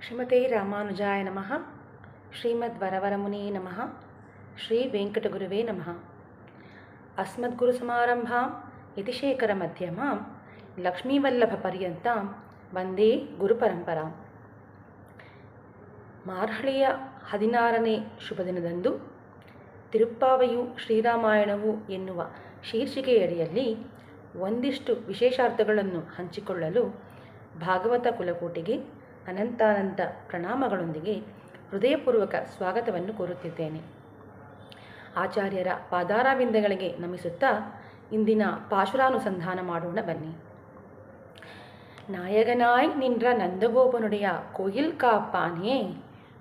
ಶ್ರೀಮತೆ ರಾಮಾನುಜಾಯ ನಮಃ ಶ್ರೀಮದ್ ವರವರಮುನೇ ನಮಃ ಶ್ರೀ ವೆಂಕಟಗುರುವೇ ನಮಃ ಅಸ್ಮದ್ಗುರು ಸಮಾರಂಭಾಂ ಯತಿಶೇಖರ ಮಧ್ಯಮಾಂ ಲಕ್ಷ್ಮೀವಲ್ಲಭ ಪರ್ಯಂತಾಂ ವಂದೇ ಗುರುಪರಂಪರಾಂ ಮಾರ್ಹಳಿಯ ಹದಿನಾರನೇ ಶುಭ ದಿನದಂದು ತಿರುಪ್ಪಾವೆಯು ಶ್ರೀರಾಮಾಯಣವು ಎನ್ನುವ ಶೀರ್ಷಿಕೆಯಡಿಯಲ್ಲಿ ಒಂದಿಷ್ಟು ವಿಶೇಷಾರ್ಥಗಳನ್ನು ಹಂಚಿಕೊಳ್ಳಲು ಭಾಗವತ ಕುಲಕೋಟಿಗೆ ಅನಂತಾನಂತ ಪ್ರಣಾಮಗಳೊಂದಿಗೆ ಹೃದಯಪೂರ್ವಕ ಸ್ವಾಗತವನ್ನು ಕೋರುತ್ತಿದ್ದೇನೆ ಆಚಾರ್ಯರ ಪಾದಾರವಿಂದಗಳಿಗೆ ನಮಿಸುತ್ತಾ ಇಂದಿನ ಪಾಶುರಾನುಸಂಧಾನ ಮಾಡೋಣ ಬನ್ನಿ நாயகனாய் நின்ற நந்தகோபனுடைய கோயில் காப்பானே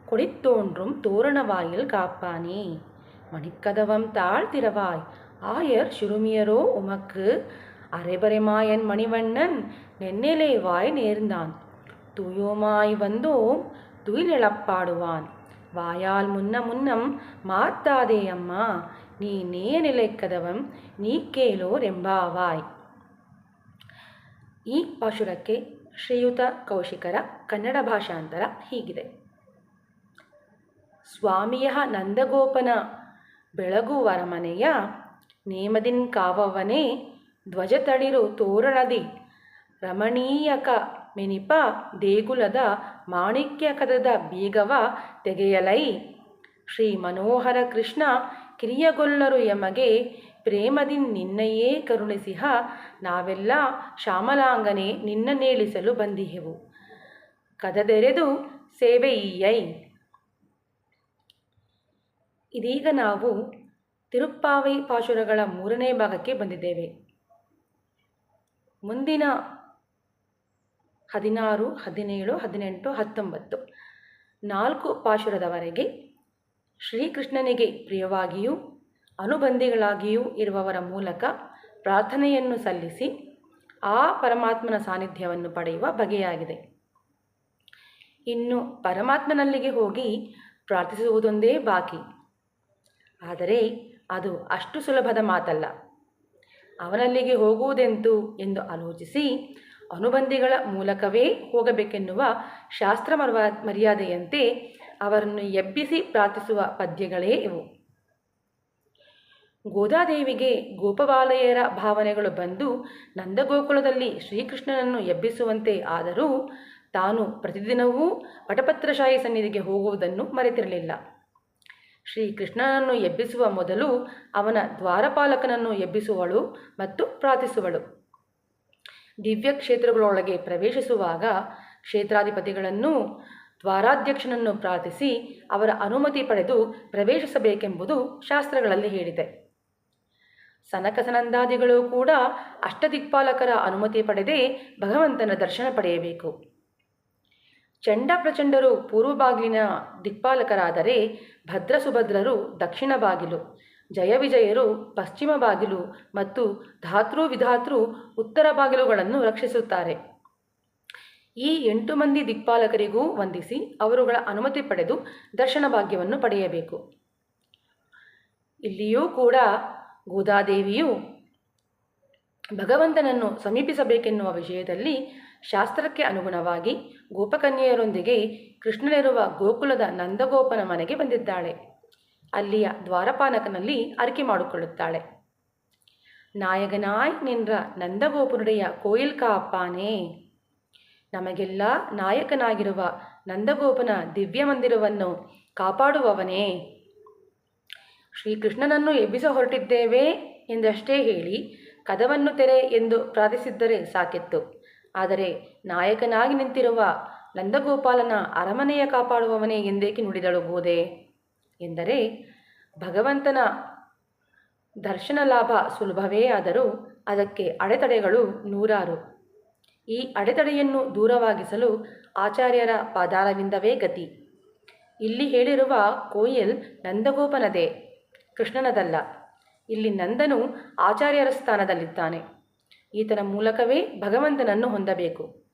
கொடித்தோன்றும் தோரணவாயில் காப்பானே மணிக்கதவம் தாழ்த்திரவாய் ஆயர் சுருமியரோ உமக்கு அரைபறைமாயன் மணிவண்ணன் நென்னிலே வாய் நேர்ந்தான் தூயோமாய் வந்தோம் துயிலிழப்பாடுவான் வாயால் முன்ன முன்னம் மாத்தாதே அம்மா நீ ನೇಯ ನಿಲೆಕ್ಕದವಂ ನೀ ಕೇಳೋರೆಂಬಾವಾಯ್ ಈ ಪಾಶುರಕ್ಕೆ ಶ್ರೀಯುತ ಕೌಶಿಕರ ಕನ್ನಡ ಭಾಷಾಂತರ ಹೀಗಿದೆ ಸ್ವಾಮಿಯ ನಂದಗೋಪನ ಬೆಳಗುವರ ಮನೆಯ ನೇಮದಿನ್ ಕಾವವನೇ ಧ್ವಜತಳಿರು ತೋರಣದಿ ರಮಣೀಯಕ ಮೆನಿಪ ದೇಗುಲದ ಮಾಣಿಕ್ಯ ಕದದ ಬೀಗವ ತೆಗೆಯಲೈ. ಶ್ರೀ ಮನೋಹರ ಕೃಷ್ಣ, ಕಿರಿಯಗೊಲ್ಲರು ಎಮಗೆ ಪ್ರೇಮದಿನ್ ನಿನ್ನಯೇ ಕರುಣಿಸಿಹ, ನಾವೆಲ್ಲ ಶ್ಯಾಮಲಾಂಗನೆ ನಿನ್ನ ನೇಳಿಸಲು ಬಂದಿಹೆವು. ಕದದೆರೆದು ಸೇವೆಯೈ ಇದೀಗ ನಾವು ತಿರುಪ್ಪಾವೈ ಪಾಶುರಗಳ ಮೂರನೇ ಭಾಗಕ್ಕೆ ಬಂದಿದ್ದೇವೆ. ಮುಂದಿನ ಹದಿನಾರು, ಹದಿನೇಳು, ಹದಿನೆಂಟು, ಹತ್ತೊಂಬತ್ತು. ನಾಲ್ಕು ಪಾಶುರದವರೆಗೆ ಶ್ರೀಕೃಷ್ಣನಿಗೆ ಪ್ರಿಯವಾಗಿಯೂ ಅನುಬಂಧಿಗಳಾಗಿಯೂ ಇರುವವರ ಮೂಲಕ ಪ್ರಾರ್ಥನೆಯನ್ನು ಸಲ್ಲಿಸಿ ಆ ಪರಮಾತ್ಮನ ಸಾನ್ನಿಧ್ಯವನ್ನು ಪಡೆಯುವ ಬಗೆಯಾಗಿದೆ. ಇನ್ನು ಪರಮಾತ್ಮನಲ್ಲಿಗೆ ಹೋಗಿ ಪ್ರಾರ್ಥಿಸುವುದೊಂದೇ ಬಾಕಿ. ಆದರೆ ಅದು ಅಷ್ಟು ಸುಲಭದ ಮಾತಲ್ಲ. ಅವನಲ್ಲಿಗೆ ಹೋಗುವುದೆಂತು ಎಂದು ಆಲೋಚಿಸಿ ಅನುಬಂಧಿಗಳ ಮೂಲಕವೇ ಹೋಗಬೇಕೆನ್ನುವ ಶಾಸ್ತ್ರ ಮರ್ವ, ಮರ್ಯಾದೆಯಂತೆ ಅವರನ್ನು ಎಬ್ಬಿಸಿ ಪ್ರಾರ್ಥಿಸುವ ಪದ್ಯಗಳೇ ಇವು. ಗೋದಾದೇವಿಗೆ ಗೋಪಬಾಲಯರ ಭಾವನೆಗಳು ಬಂದು ನಂದಗೋಕುಲದಲ್ಲಿ ಶ್ರೀಕೃಷ್ಣನನ್ನು ಎಬ್ಬಿಸುವಂತೆ ಆದರೂ ತಾನು ಪ್ರತಿದಿನವೂ ವಟಪತ್ರಶಾಹಿ ಸನ್ನಿಧಿಗೆ ಹೋಗುವುದನ್ನು ಮರೆತಿರಲಿಲ್ಲ. ಶ್ರೀಕೃಷ್ಣನನ್ನು ಎಬ್ಬಿಸುವ ಮೊದಲು ಅವನ ದ್ವಾರಪಾಲಕನನ್ನು ಎಬ್ಬಿಸುವಳು ಮತ್ತು ಪ್ರಾರ್ಥಿಸುವಳು. ದಿವ್ಯ ಕ್ಷೇತ್ರಗಳೊಳಗೆ ಪ್ರವೇಶಿಸುವಾಗ ಕ್ಷೇತ್ರಾಧಿಪತಿಗಳನ್ನು, ದ್ವಾರಾಧ್ಯಕ್ಷನನ್ನು ಪ್ರಾರ್ಥಿಸಿ ಅವರ ಅನುಮತಿ ಪಡೆದು ಪ್ರವೇಶಿಸಬೇಕೆಂಬುದು ಶಾಸ್ತ್ರಗಳಲ್ಲಿ ಹೇಳಿದೆ. ಸನಕಸನಂದಾದಿಗಳು ಕೂಡ ಅಷ್ಟದಿಕ್ಪಾಲಕರ ಅನುಮತಿ ಪಡೆದೇ ಭಗವಂತನ ದರ್ಶನ ಪಡೆಯಬೇಕು. ಚಂಡ ಪ್ರಚಂಡರು ಪೂರ್ವ ಬಾಗಿಲಿನ ದಿಕ್ಪಾಲಕರಾದರೆ ಭದ್ರ ಸುಭದ್ರರು ದಕ್ಷಿಣ ಬಾಗಿಲು ಜಯ ವಿಜಯರು ಪಶ್ಚಿಮ ಬಾಗಿಲು ಮತ್ತು ಧಾತೃ ವಿಧಾತೃ ಉತ್ತರ ಬಾಗಿಲುಗಳನ್ನು ರಕ್ಷಿಸುತ್ತಾರೆ. ಈ ಎಂಟು ಮಂದಿ ದಿಕ್ಪಾಲಕರಿಗೂ ವಂದಿಸಿ ಅವರುಗಳ ಅನುಮತಿ ಪಡೆದು ದರ್ಶನ ಭಾಗ್ಯವನ್ನು ಪಡೆಯಬೇಕು. ಇಲ್ಲಿಯೂ ಕೂಡ ಗೋದಾದೇವಿಯು ಭಗವಂತನನ್ನು ಸಮೀಪಿಸಬೇಕೆನ್ನುವ ವಿಷಯದಲ್ಲಿ ಶಾಸ್ತ್ರಕ್ಕೆ ಅನುಗುಣವಾಗಿ ಗೋಪಕನ್ಯೆಯರೊಂದಿಗೆ ಕೃಷ್ಣನಿರುವ ಗೋಕುಲದ ನಂದಗೋಪನ ಮನೆಗೆ ಬಂದಿದ್ದಾಳೆ. ಅಲ್ಲಿಯ ದ್ವಾರಪಾಲಕನಲ್ಲಿ ಅರಿಕೆ ಮಾಡಿಕೊಳ್ಳುತ್ತಾಳೆ. ನಾಯಕನಾಯ್ ನಿನ್ರ ನಂದಗೋಪುರುಡೆಯ ಕೋಯಿಲ್ ಕಾಪಾನೇ ನಮಗೆಲ್ಲ ನಾಯಕನಾಗಿರುವ ನಂದಗೋಪನ ದಿವ್ಯ ಮಂದಿರವನ್ನು ಕಾಪಾಡುವವನೇ. ಶ್ರೀಕೃಷ್ಣನನ್ನು ಎಬ್ಬಿಸ ಹೊರಟಿದ್ದೇವೆ ಎಂದಷ್ಟೇ ಹೇಳಿ ಕದವನ್ನು ತೆರೆ ಎಂದು ಪ್ರಾರ್ಥಿಸಿದ್ದರೆ ಸಾಕಿತ್ತು. ಆದರೆ ನಾಯಕನಾಗಿ ನಿಂತಿರುವ ನಂದಗೋಪಾಲನ ಅರಮನೆಯ ಕಾಪಾಡುವವನೇ ಎಂದೇಕೆ ನುಡಿದಳು ಗೋದೆ ಎಂದರೆ ಭಗವಂತನ ದರ್ಶನ ಲಾಭ ಸುಲಭವೇ ಆದರೂ ಅದಕ್ಕೆ ಅಡೆತಡೆಗಳು ನೂರಾರು. ಈ ಅಡೆತಡೆಯನ್ನು ದೂರವಾಗಿಸಲು ಆಚಾರ್ಯರ ಪಾದಾರವಿಂದವೇ ಗತಿ. ಇಲ್ಲಿ ಹೇಳಿರುವ ಕೋಯಿಲ್ ನಂದಗೋಪನದೇ, ಕೃಷ್ಣನದಲ್ಲ. ಇಲ್ಲಿ ನಂದನು ಆಚಾರ್ಯರ ಸ್ಥಾನದಲ್ಲಿದ್ದಾನೆ. ಈತನ ಮೂಲಕವೇ ಭಗವಂತನನ್ನು ಹೊಂದಬೇಕು.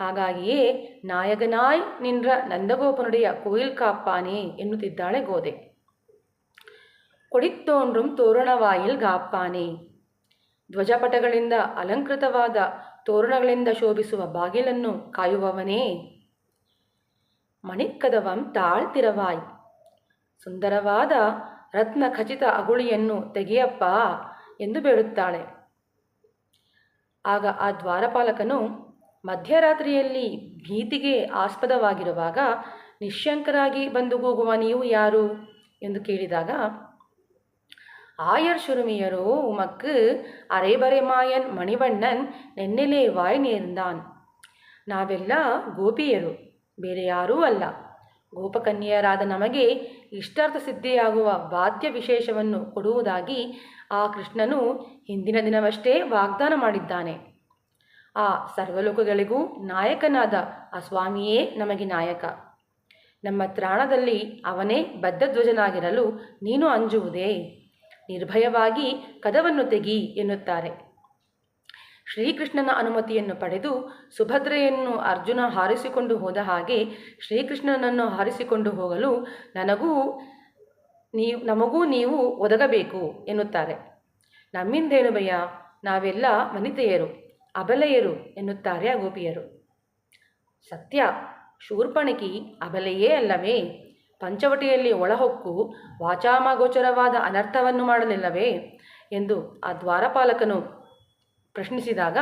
ಹಾಗಾಗಿಯೇ ನಾಯಗನಾಯ್ ನಿನ್ರ ನಂದಗೋಪನುಡೆಯ ಕೋಯಿಲ್ ಕಾಪಾನೆ ಎನ್ನುತ್ತಿದ್ದಾಳೆ ಗೋದೆ. ಕೊಡಿತ್ತೋಂಡ್ರಂ ತೋರಣವಾಯಿಲ್ ಗಾಪ್ಪಾನೆ. ಧ್ವಜಪಟಗಳಿಂದ ಅಲಂಕೃತವಾದ ತೋರಣಗಳಿಂದ ಶೋಭಿಸುವ ಬಾಗಿಲನ್ನು ಕಾಯುವವನೇ. ಮಣಿಕದವಂ ತಾಳ್ತಿರವಾಯ್ ಸುಂದರವಾದ ರತ್ನ ಖಚಿತ ಅಗುಳಿಯನ್ನು ತೆಗೆಯಪ್ಪ ಎಂದು ಬೇಡುತ್ತಾಳೆ. ಆಗ ಆ ದ್ವಾರಪಾಲಕನು ಮಧ್ಯರಾತ್ರಿಯಲ್ಲಿ ಭೀತಿಗೆ ಆಸ್ಪದವಾಗಿರುವಾಗ ನಿಶ್ಶಂಕರಾಗಿ ಬಂದು ಹೋಗುವ ನೀವು ಯಾರು ಎಂದು ಕೇಳಿದಾಗ ஆயர் சுருமியரோ உமக்கு ಅರೆಬರೆಮಾಯನ್ ಮಣಿವಣ್ಣನ್ ನೆನ್ನೆಲೆ ವಾಯ್ ನೇರ್ಂದಾನ್ ನಾವೆಲ್ಲ ಗೋಪಿಯರು ಬೇರೆ ಯಾರೂ ಅಲ್ಲ ಗೋಪಕನ್ಯೆಯರಾದ ನಮಗೆ ಇಷ್ಟಾರ್ಥ ಸಿದ್ಧಿಯಾಗುವ ವಾದ್ಯ ವಿಶೇಷವನ್ನು ಕೊಡುವುದಾಗಿ ಆ ಕೃಷ್ಣನು ಹಿಂದಿನ ದಿನವಷ್ಟೇ ವಾಗ್ದಾನ ಮಾಡಿದ್ದಾನೆ ಆ ಸರ್ವಲೋಕಗಳಿಗೂ ನಾಯಕನಾದ ಆ ಸ್ವಾಮಿಯೇ ನಮಗೆ ನಾಯಕ. ನಮ್ಮ ತ್ರಾಣದಲ್ಲಿ ಅವನೇ ಬದ್ಧಧ್ವಜನಾಗಿರಲು ನೀನು ಅಂಜುವುದೇ? ನಿರ್ಭಯವಾಗಿ ಕದವನ್ನು ತೆಗಿ ಎನ್ನುತ್ತಾರೆ. ಶ್ರೀಕೃಷ್ಣನ ಅನುಮತಿಯನ್ನು ಪಡೆದು ಸುಭದ್ರೆಯನ್ನು ಅರ್ಜುನ ಹಾರಿಸಿಕೊಂಡು ಹೋದ ಹಾಗೆ ಶ್ರೀಕೃಷ್ಣನನ್ನು ಹಾರಿಸಿಕೊಂಡು ಹೋಗಲು ನನಗೂ ನೀವು, ನಮಗೂ ನೀವು ಒದಗಬೇಕು ಎನ್ನುತ್ತಾರೆ. ನಮ್ಮಿಂದೇನು ಭಯ ನಾವೆಲ್ಲ ವನಿತೆಯರು. ಅಬಲೆಯರು ಎನ್ನುತ್ತಾರೆ ಆ ಗೋಪಿಯರು ಸತ್ಯ, ಶೂರ್ಪಣಕಿ ಅಬಲೆಯೇ ಅಲ್ಲವೇ? ಪಂಚವಟಿಯಲ್ಲಿ ಒಳಹೊಕ್ಕು ವಾಚಾಮಗೋಚರವಾದ ಅನರ್ಥವನ್ನು ಮಾಡಲಿಲ್ಲವೇ? ಎಂದು ಆ ದ್ವಾರಪಾಲಕನು ಪ್ರಶ್ನಿಸಿದಾಗ,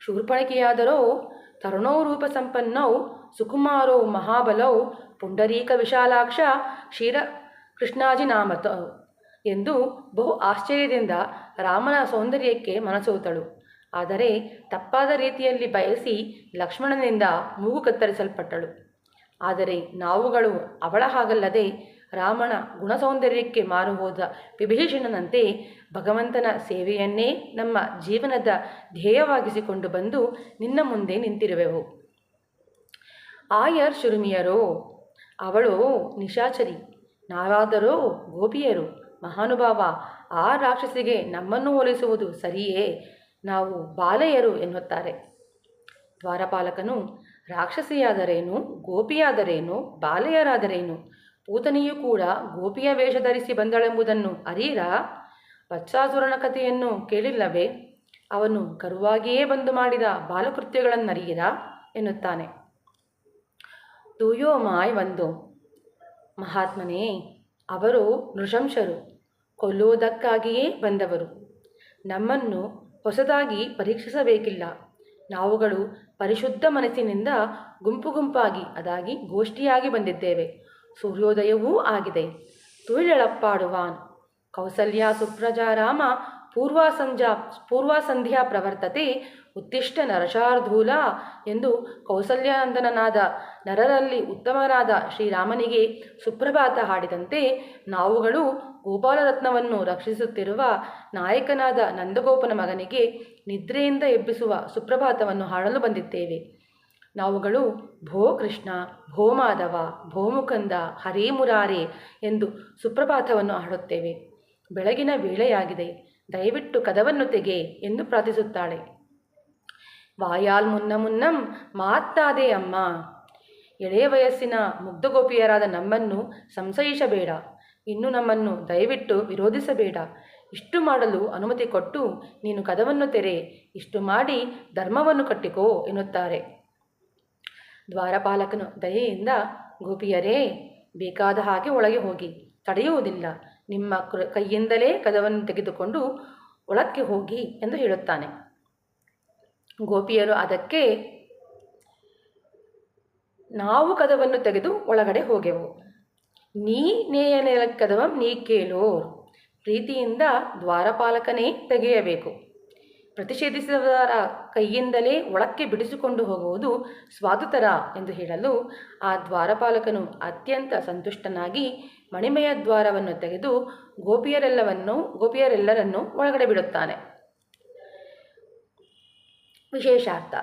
ಶೂರ್ಪಣಕಿಯಾದರೋ ತರುಣೋ ರೂಪ ಸಂಪನ್ನೌ ಸುಕುಮಾರೋ ಮಹಾಬಲೌ ಪುಂಡರೀಕ ವಿಶಾಲಾಕ್ಷ ಕ್ಷೀರ ಕೃಷ್ಣಾಜಿ ನಾಮತ ಎಂದು ಬಹು ಆಶ್ಚರ್ಯದಿಂದ ರಾಮನ ಸೌಂದರ್ಯಕ್ಕೆ ಮನಸೋತಳು ಆದರೆ ತಪ್ಪಾದ ರೀತಿಯಲ್ಲಿ ಬಯಸಿ ಲಕ್ಷ್ಮಣನಿಂದ ಮೂಗು ಕತ್ತರಿಸಲ್ಪಟ್ಟಳು. ಆದರೆ ನಾವುಗಳು ಅವಳ ಹಾಗಲ್ಲದೆ ರಾಮನ ಗುಣಸೌಂದರ್ಯಕ್ಕೆ ಮಾರು ಹೋದ ವಿಭೀಷಣನಂತೆ ಭಗವಂತನ ಸೇವೆಯನ್ನೇ ನಮ್ಮ ಜೀವನದ ಧ್ಯೇಯವಾಗಿಸಿಕೊಂಡು ಬಂದು ನಿನ್ನ ಮುಂದೆ ನಿಂತಿರುವೆವು. ಆಯರ್ ಶುರುಮಿಯರೋ, ಅವಳು ನಿಶಾಚರಿ ನಾವಾದರೋ ಗೋಪಿಯರು ಮಹಾನುಭಾವ, ಆ ರಾಕ್ಷಸಿಗೆ ನಮ್ಮನ್ನು ಹೋಲಿಸುವುದು ಸರಿಯೇ? ನಾವು ಬಾಲೆಯರು ಎನ್ನುತ್ತಾರೆ. ದ್ವಾರಪಾಲಕನು, ರಾಕ್ಷಸಿಯಾದರೇನು? ಗೋಪಿಯಾದರೇನು? ಬಾಲೆಯರಾದರೇನು? ಪೂತನಿಯೂ ಕೂಡ ಗೋಪಿಯ ವೇಷ ಧರಿಸಿ ಬಂದಳೆಂಬುದನ್ನು ಅರೀರಾ ವತ್ಸಾಸುರನ ಕಥೆಯನ್ನು ಕೇಳಿಲ್ಲವೇ? ಅವನು ಕರುವಾಗಿಯೇ ಬಂದು ಮಾಡಿದ ಬಾಲಕೃತ್ಯಗಳನ್ನರೀರಾ ಎನ್ನುತ್ತಾನೆ. ತೂಯೋಮಾಯ್ ಒಂದು ಮಹಾತ್ಮನೇ ಅವರು ನೃಶಂಸರು, ಕೊಲ್ಲುವುದಕ್ಕಾಗಿಯೇ ಬಂದವರು. ನಮ್ಮನ್ನು ಹೊಸದಾಗಿ ಪರೀಕ್ಷಿಸಬೇಕಿಲ್ಲ. ನಾವುಗಳು ಪರಿಶುದ್ಧ ಮನಸ್ಸಿನಿಂದ ಗುಂಪು ಗುಂಪಾಗಿ, ಅದಾಗಿ ಗೋಷ್ಠಿಯಾಗಿ ಬಂದಿದ್ದೇವೆ. ಸೂರ್ಯೋದಯವೂ ಆಗಿದೆ. ತುಳಿಳಪ್ಪಾಡುವಾನ್ ಕೌಸಲ್ಯ ಸುಪ್ರಜಾರಾಮ ಪೂರ್ವ ಸಂಜಾ ಪೂರ್ವ ಸಂಧ್ಯಾ ಪ್ರವರ್ತತೆ ಉತ್ತಿಷ್ಟ ನರಶಾರ್ಧೂಲ ಎಂದು ಕೌಸಲ್ಯಾನಂದನನಾದ ನರರಲ್ಲಿ ಉತ್ತಮನಾದ ಶ್ರೀರಾಮನಿಗೆ ಸುಪ್ರಭಾತ ಹಾಡಿದಂತೆ ನಾವುಗಳು ಗೋಪಾಲರತ್ನವನ್ನು ರಕ್ಷಿಸುತ್ತಿರುವ ನಾಯಕನಾದ ನಂದಗೋಪನ ಮಗನಿಗೆ ನಿದ್ರೆಯಿಂದ ಎಬ್ಬಿಸುವ ಸುಪ್ರಭಾತವನ್ನು ಹಾಡಲು ಬಂದಿದ್ದೇವೆ. ನಾವುಗಳು ಭೋ ಕೃಷ್ಣ, ಭೋ ಮಾಧವ, ಭೋ ಮುಕಂದ, ಹರೇ ಮುರಾರೆ ಎಂದು ಸುಪ್ರಭಾತವನ್ನು ಹಾಡುತ್ತೇವೆ. ಬೆಳಗಿನ ವೇಳೆಯಾಗಿದೆ. ದಯವಿಟ್ಟು ಕದವನ್ನು ತೆಗೆ ಎಂದು ಪ್ರಾರ್ಥಿಸುತ್ತಾಳೆ. ವಾಯಾಲ್ ಮುನ್ನ ಮುನ್ನಂ ಮಾತಾದೆ ಅಮ್ಮ. ಎಳೆಯ ವಯಸ್ಸಿನ ಮುಗ್ಧಗೋಪಿಯರಾದ ನಮ್ಮನ್ನು ಸಂಶಯಿಸಬೇಡ. ಇನ್ನು ನಮ್ಮನ್ನು ದಯವಿಟ್ಟು ವಿರೋಧಿಸಬೇಡ. ಇಷ್ಟು ಮಾಡಲು ಅನುಮತಿ ಕೊಟ್ಟು ನೀನು ಕದವನ್ನು ತೆರೆ. ಇಷ್ಟು ಮಾಡಿ ಧರ್ಮವನ್ನು ಕಟ್ಟಿಕೋ ಎನ್ನುತ್ತಾರೆ. ದ್ವಾರಪಾಲಕನು ದಯೆಯಿಂದ ಗೋಪಿಯರೇ, ಬೇಕಾದ ಹಾಗೆ ಒಳಗೆ ಹೋಗಿ. ತಡೆಯುವುದಿಲ್ಲ. ನಿಮ್ಮ ಕೈಯಿಂದಲೇ ಕದವನ್ನು ತೆಗೆದುಕೊಂಡು ಒಳಕ್ಕೆ ಹೋಗಿ ಎಂದು ಹೇಳುತ್ತಾನೆ. ಗೋಪಿಯರು ಅದಕ್ಕೆ, ನಾವು ಕದವನ್ನು ತೆಗೆದು ಒಳಗಡೆ ಹೋಗೆವು. ನೀ ನೇಯನೆಲ ಕದವಂ, ನೀ ಕೇಳೋರ್ ಪ್ರೀತಿಯಿಂದ ದ್ವಾರಪಾಲಕನೇ ತೆಗೆಯಬೇಕು. ಪ್ರತಿಷೇಧಿಸಿದವರ ಕೈಯಿಂದಲೇ ಒಳಕ್ಕೆ ಬಿಡಿಸಿಕೊಂಡು ಹೋಗುವುದು ಸ್ವಾದುತರ ಎಂದು ಹೇಳಲು ಆ ದ್ವಾರಪಾಲಕನು ಅತ್ಯಂತ ಸಂತುಷ್ಟನಾಗಿ ಮಣಿಮಯ ದ್ವಾರವನ್ನು ತೆಗೆದು ಗೋಪಿಯರೆಲ್ಲವನ್ನು, ಗೋಪಿಯರೆಲ್ಲರನ್ನು ಒಳಗಡೆ ಬಿಡುತ್ತಾನೆ. ವಿಶೇಷಾರ್ಥ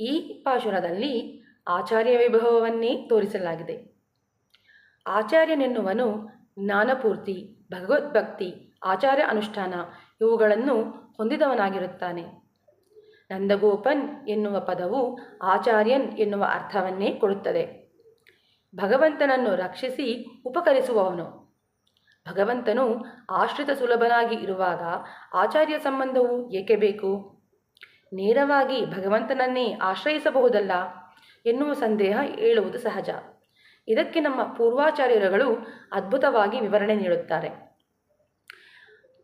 ಈ ಪಾಶುರದಲ್ಲಿ ಆಚಾರ್ಯ ವಿಭವವನ್ನೇ ತೋರಿಸಲಾಗಿದೆ. ಆಚಾರ್ಯನೆನ್ನುವನು ಜ್ಞಾನಪೂರ್ತಿ, ಭಗವದ್ಭಕ್ತಿ ಆಚಾರ್ಯ ಅನುಷ್ಠಾನ ಇವುಗಳನ್ನು ಹೊಂದಿದವನಾಗಿರುತ್ತಾನೆ. ನಂದಗೋಪನ್ ಎನ್ನುವ ಪದವು ಆಚಾರ್ಯನ್ ಎನ್ನುವ ಅರ್ಥವನ್ನೇ ಕೊಡುತ್ತದೆ. ಭಗವಂತನನ್ನು ರಕ್ಷಿಸಿ ಉಪಕರಿಸುವವನು. ಭಗವಂತನು ಆಶ್ರಿತ ಸುಲಭನಾಗಿ ಇರುವಾಗ ಆಚಾರ್ಯ ಸಂಬಂಧವು ಏಕೆ ಬೇಕು? ನೇರವಾಗಿ ಭಗವಂತನನ್ನೇ ಆಶ್ರಯಿಸಬಹುದಲ್ಲ ಎನ್ನುವ ಸಂದೇಹ ಏಳುವುದು ಸಹಜ. ಇದಕ್ಕೆ ನಮ್ಮ ಪೂರ್ವಾಚಾರ್ಯರುಗಳು ಅದ್ಭುತವಾಗಿ ವಿವರಣೆ ನೀಡುತ್ತಾರೆ.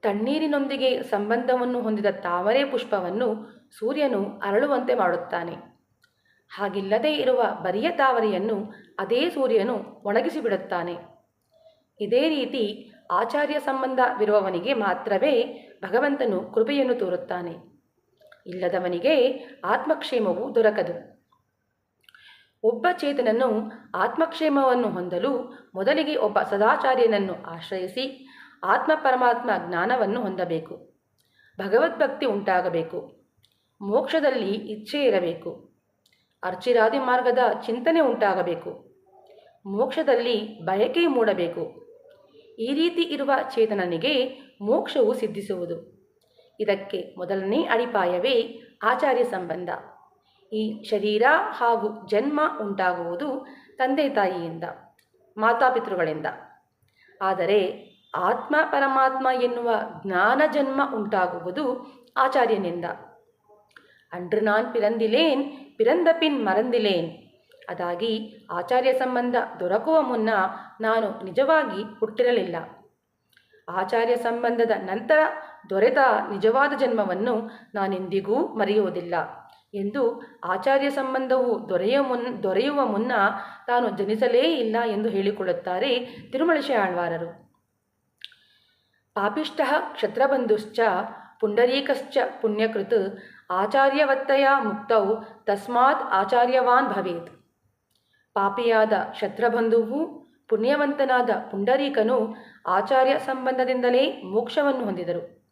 ತಣ್ಣೀರಿನೊಂದಿಗೆ ಸಂಬಂಧವನ್ನು ಹೊಂದಿದ ತಾವರೆ ಪುಷ್ಪವನ್ನು ಸೂರ್ಯನು ಅರಳುವಂತೆ ಮಾಡುತ್ತಾನೆ. ಹಾಗಿಲ್ಲದೇ ಇರುವ ಬರಿಯ ತಾವರೆಯನ್ನು ಅದೇ ಸೂರ್ಯನು ಒಣಗಿಸಿಬಿಡುತ್ತಾನೆ. ಇದೇ ರೀತಿ ಆಚಾರ್ಯ ಸಂಬಂಧವಿರುವವನಿಗೆ ಮಾತ್ರವೇ ಭಗವಂತನು ಕೃಪೆಯನ್ನು ತೋರುತ್ತಾನೆ. ಇಲ್ಲದವನಿಗೆ ಆತ್ಮಕ್ಷೇಮವು ದೊರಕದು. ಒಬ್ಬ ಚೇತನನು ಆತ್ಮಕ್ಷೇಮವನ್ನು ಹೊಂದಲು ಮೊದಲಿಗೆ ಒಬ್ಬ ಸದಾಚಾರ್ಯನನ್ನು ಆಶ್ರಯಿಸಿ ಆತ್ಮ ಪರಮಾತ್ಮ ಜ್ಞಾನವನ್ನು ಹೊಂದಬೇಕು. ಭಗವದ್ಭಕ್ತಿ ಉಂಟಾಗಬೇಕು. ಮೋಕ್ಷದಲ್ಲಿ ಇಚ್ಛೆ ಇರಬೇಕು. ಅರ್ಚಿರಾದಿ ಮಾರ್ಗದ ಚಿಂತನೆ ಉಂಟಾಗಬೇಕು. ಮೋಕ್ಷದಲ್ಲಿ ಬಯಕೆ ಮೂಡಬೇಕು. ಈ ರೀತಿ ಇರುವ ಚೇತನನಿಗೆ ಮೋಕ್ಷವು ಸಿದ್ಧಿಸುವುದು. ಇದಕ್ಕೆ ಮೊದಲನೇ ಅಡಿಪಾಯವೇ ಆಚಾರ್ಯ ಸಂಬಂಧ. ಈ ಶರೀರ ಹಾಗೂ ಜನ್ಮ ಉಂಟಾಗುವುದು ತಂದೆ ತಾಯಿಯಿಂದ, ಮಾತಾಪಿತೃಗಳಿಂದ. ಆದರೆ ಆತ್ಮ ಪರಮಾತ್ಮ ಎನ್ನುವ ಜ್ಞಾನ ಜನ್ಮ ಉಂಟಾಗುವುದು ಆಚಾರ್ಯನಿಂದ. ಅಂಡ್ರ ನಾನ್ ಪಿರಂದಿಲೇನ್ ಪಿರಂದಪಿನ್ ಮರಂದಿಲೇನ್. ಅದಾಗಿ ಆಚಾರ್ಯ ಸಂಬಂಧ ದೊರಕುವ ಮುನ್ನ ನಾನು ನಿಜವಾಗಿ ಹುಟ್ಟಿರಲಿಲ್ಲ. ಆಚಾರ್ಯ ಸಂಬಂಧದ ನಂತರ ದೊರೆತ ನಿಜವಾದ ಜನ್ಮವನ್ನು ನಾನೆಂದಿಗೂ ಮರೆಯುವುದಿಲ್ಲ ಎಂದು ಆಚಾರ್ಯ ಸಂಬಂಧವು ದೊರೆಯುವ ಮುನ್, ದೊರೆಯುವ ಮುನ್ನ ತಾನು ಜನಿಸಲೇ ಇಲ್ಲ ಎಂದು ಹೇಳಿಕೊಳ್ಳುತ್ತಾರೆ ತಿರುಮಳಶೆ ಆಳ್ವಾರರು ಪಾಪಿಷ್ಟ ಕ್ಷತ್ರಬಂಧುಶ್ಚ ಪುಂಡರೀಕಶ್ಚ ಪುಣ್ಯಕೃತ್ ಆಚಾರ್ಯವತ್ತಯ ಮುಕ್ತೌ ತಸ್ಮಾತ್ ಆಚಾರ್ಯವಾನ್ ಭವೇತ್. ಪಾಪಿಯಾದ ಕ್ಷತ್ರಬಂಧುವು ಪುಣ್ಯವಂತನಾದ ಪುಂಡರೀಕನು ಆಚಾರ್ಯ ಸಂಬಂಧದಿಂದಲೇ ಮೋಕ್ಷವನ್ನು ಹೊಂದಿದರು.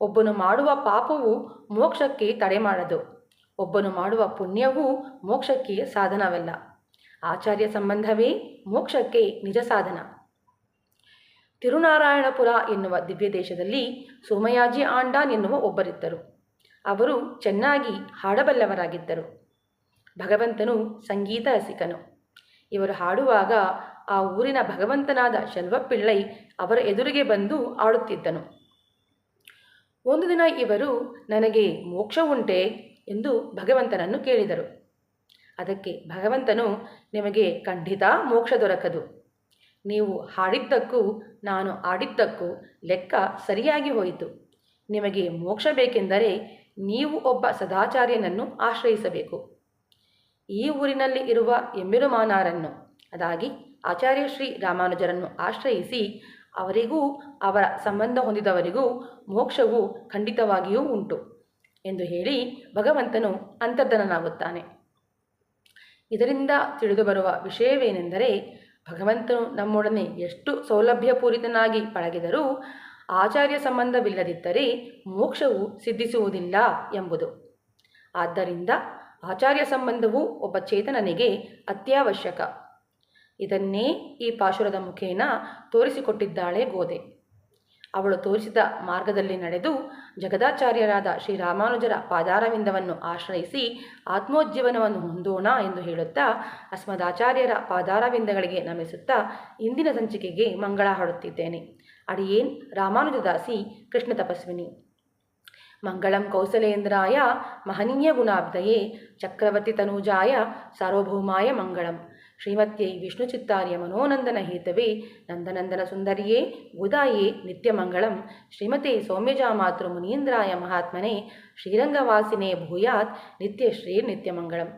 ಒಬ್ಬನು ಮಾಡುವ ಪಾಪವು ಮೋಕ್ಷಕ್ಕೆ ತಡೆ ಮಾಡದು. ಒಬ್ಬನು ಮಾಡುವ ಪುಣ್ಯವೂ ಮೋಕ್ಷಕ್ಕೆ ಸಾಧನವಲ್ಲ. ಆಚಾರ್ಯ ಸಂಬಂಧವೇ ಮೋಕ್ಷಕ್ಕೆ ನಿಜ ಸಾಧನ. ತಿರುನಾರಾಯಣಪುರ ಎನ್ನುವ ದಿವ್ಯ ದೇಶದಲ್ಲಿ ಸೋಮಯಾಜಿ ಆಂಡಾನ್ ಎನ್ನುವ ಒಬ್ಬರಿದ್ದರು. ಅವರು ಚೆನ್ನಾಗಿ ಹಾಡಬಲ್ಲವರಾಗಿದ್ದರು. ಭಗವಂತನು ಸಂಗೀತ ರಸಿಕನು. ಇವರು ಹಾಡುವಾಗ ಆ ಊರಿನ ಭಗವಂತನಾದ ಶೆಲ್ವಪಿಳ್ಳೈ ಅವರ ಎದುರಿಗೆ ಬಂದು ಆಡುತ್ತಿದ್ದನು. ಒಂದು ದಿನ ಇವರು ನನಗೆ ಮೋಕ್ಷ ಉಂಟೆ ಎಂದು ಭಗವಂತನನ್ನು ಕೇಳಿದರು. ಅದಕ್ಕೆ ಭಗವಂತನು ನಿಮಗೆ ಖಂಡಿತ ಮೋಕ್ಷ ದೊರಕದು. ನೀವು ಹಾಡಿದ್ದಕ್ಕೂ ನಾನು ಆಡಿದ್ದಕ್ಕೂ ಲೆಕ್ಕ ಸರಿಯಾಗಿ ಹೋಯಿತು. ನಿಮಗೆ ಮೋಕ್ಷ ಬೇಕೆಂದರೆ ನೀವು ಒಬ್ಬ ಸದಾಚಾರ್ಯನನ್ನು ಆಶ್ರಯಿಸಬೇಕು. ಈ ಊರಿನಲ್ಲಿ ಇರುವ ಎಂಬಿರುಮಾನಾರನ್ನು ಅದಾಗಿ ಆಚಾರ್ಯ ಶ್ರೀ ರಾಮಾನುಜರನ್ನು ಆಶ್ರಯಿಸಿ ಅವರಿಗೂ, ಅವರ ಸಂಬಂಧ ಹೊಂದಿದವರಿಗೂ ಮೋಕ್ಷವು ಖಂಡಿತವಾಗಿಯೂ ಉಂಟು ಎಂದು ಹೇಳಿ ಭಗವಂತನು ಅಂತರ್ಧನನಾಗುತ್ತಾನೆ. ಇದರಿಂದ ತಿಳಿದುಬರುವ ವಿಷಯವೇನೆಂದರೆ, ಭಗವಂತನು ನಮ್ಮೊಡನೆ ಎಷ್ಟು ಸೌಲಭ್ಯಪೂರಿತನಾಗಿ ಪಳಗಿದರೂ, ಆಚಾರ್ಯ ಸಂಬಂಧವಿಲ್ಲದಿದ್ದರೆ ಮೋಕ್ಷವು ಸಿದ್ಧಿಸುವುದಿಲ್ಲ ಎಂಬುದು. ಆದ್ದರಿಂದ ಆಚಾರ್ಯ ಸಂಬಂಧವು ಒಬ್ಬ ಚೇತನನಿಗೆ ಅತ್ಯವಶ್ಯಕ. ಇದನ್ನೇ ಈ ಪಾಶುರದ ಮುಖೇನ ತೋರಿಸಿಕೊಟ್ಟಿದ್ದಾಳೆ ಗೋದೆ. ಅವಳು ತೋರಿಸಿದ ಮಾರ್ಗದಲ್ಲಿ ನಡೆದು ಜಗದಾಚಾರ್ಯರಾದ ಶ್ರೀರಾಮಾನುಜರ ಪಾದಾರವಿಂದವನ್ನು ಆಶ್ರಯಿಸಿ ಆತ್ಮೋಜ್ಜೀವನವನ್ನು ಹೊಂದೋಣ ಎಂದು ಹೇಳುತ್ತಾ ಅಸ್ಮದಾಚಾರ್ಯರ ಪಾದಾರವಿಂದಗಳಿಗೆ ನಮಿಸುತ್ತಾ ಇಂದಿನ ಸಂಚಿಕೆಗೆ ಮಂಗಳ ಹಾಡುತ್ತಿದ್ದೇನೆ. ಅಡಿಯೇನ್ ರಾಮಾನುಜದಾಸಿ ಕೃಷ್ಣ ತಪಸ್ವಿನಿ. மங்களம் கௌசலேந்திராய மகனீய குணாப்தயே சக்கரவர்த்தி தனூஜாய சார்வபௌமாய மங்களம் ஸ்ரீமத்யை விஷ்ணு சித்தாரிய மனோநந்தன ஹேத்தவே நந்தநந்தன சுந்தரியே உதாயே நித்யமங்கலம் ஸ்ரீமதே சௌமியஜா மாத்ரு முனீந்திராய மகாத்மனே ஸ்ரீரங்கவாசினே பூயாத் நித்யஸ்ரீ நித்யமங்கலம்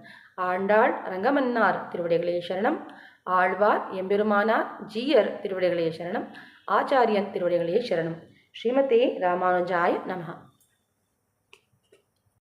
ஆண்டாள் ரங்கமன்னார் திருவடிகளே சரணம் ஆழ்வார் எம்பெருமானார் ஜீயர் திருவடிகளே சரணம் ஆச்சாரியன் திருவடிகளே சரணம் ஸ்ரீமதே ராமானுஜாய நமகா